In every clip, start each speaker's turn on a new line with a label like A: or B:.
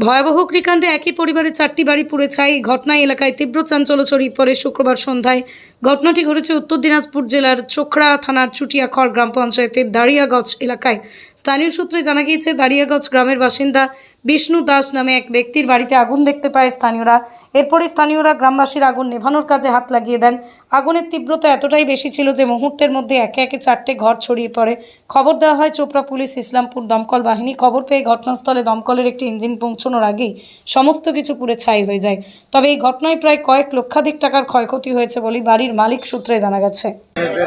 A: ভয়াবহ অগ্নিকাণ্ডে একই পরিবারের চারটি বাড়ি পুড়ে ছাই। ঘটনায় এলাকায় তীব্র চাঞ্চল্য ছড়িয়ে পড়ে শুক্রবার সন্ধ্যায় ঘটনাটি ঘটেছে উত্তর দিনাজপুর জেলার চোখড়া থানার চুটিয়াখড় গ্রাম পঞ্চায়েতের দাঁড়িয়াগঞ্জ এলাকায়। স্থানীয় সূত্রে জানা গিয়েছে, দাঁড়িয়াগঞ্জ গ্রামের বাসিন্দা বিষ্ণু দাস নামে এক ব্যক্তির বাড়িতে আগুন দেখতে পায় স্থানীয়রা। এরপরে স্থানীয়রা গ্রামবাসীর আগুন নেভানোর কাজে হাত লাগিয়ে দেন। আগুনের তীব্রতা এতটাই বেশি ছিল যে মুহূর্তের মধ্যে একে একে চারটে ঘর ছড়িয়ে পড়ে। খবর দেওয়া হয়, চোপড়া পুলিশ ইসলামপুর দমকল বাহিনী খবর পেয়ে ঘটনাস্থলে দমকলের একটি ইঞ্জিন পৌঁছানোর আগেই সমস্ত কিছু পুড়ে ছাই হয়ে যায়। তবে এই ঘটনায় প্রায় কয়েক লক্ষাধিক টাকার ক্ষয়ক্ষতি হয়েছে বলে বাড়ির মালিক সূত্রে জানা গেছে।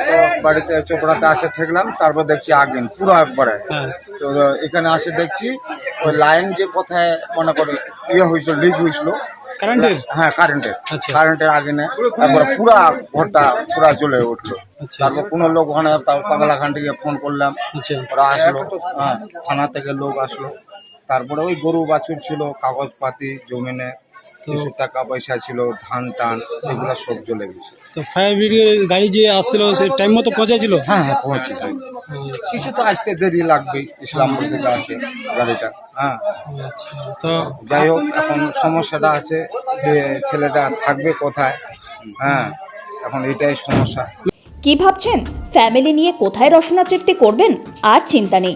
B: তো বাড়িতে চোপড়াতে আসে থাকলাম তারপর দেখছি আগুন পুরো একবারে। তো এখানে আসে দেখছি ওই লাইন যে কোথায় মনে করে ইয়ে হয়েছিল লিক হয়েছিল।
C: কারেন্টের
B: হ্যাঁ কারেন্টের
C: আচ্ছা।
B: কারেন্টের আগুনে তারপরে পুরা ঘরটা পুরা জ্বলে উঠল।
C: আচ্ছা।
B: তারপর কোনো লোক ওখানে পাগলাখান থেকে ফোন করলাম।
C: আচ্ছা।
B: ওরা আসলো হ্যাঁ থানা থেকে লোক আসলো। তারপরে ওই গরু বাছুর ছিল কাগজপাতি জমিনে। কিছু টাকা পয়সা ছিল ধান টান এগুলো সব জ্বলে গেছে।
C: তো ফায়ার ব্রিগেড গাড়ি যে আসছিল সে টাইম মতো পৌঁছাছিল
B: হ্যাঁ হ্যাঁ পৌঁছে যায় কিছু তো আসতে দেরি লাগবে ইসলামপুর থেকে আসে গাড়িটা হ্যাঁ।
C: আচ্ছা তো
B: যাই হোক এখন সমস্যাটা আছে যে ছেলেটা থাকবে কোথায় হ্যাঁ এখন এটাই সমস্যা।
D: কি ভাবছেন? ফ্যামিলি নিয়ে কোথায় রসনা তৃপ্তি করবেন? আর চিন্তা নেই।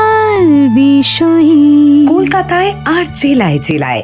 E: কলকাতায় আর জেলায় জেলায়।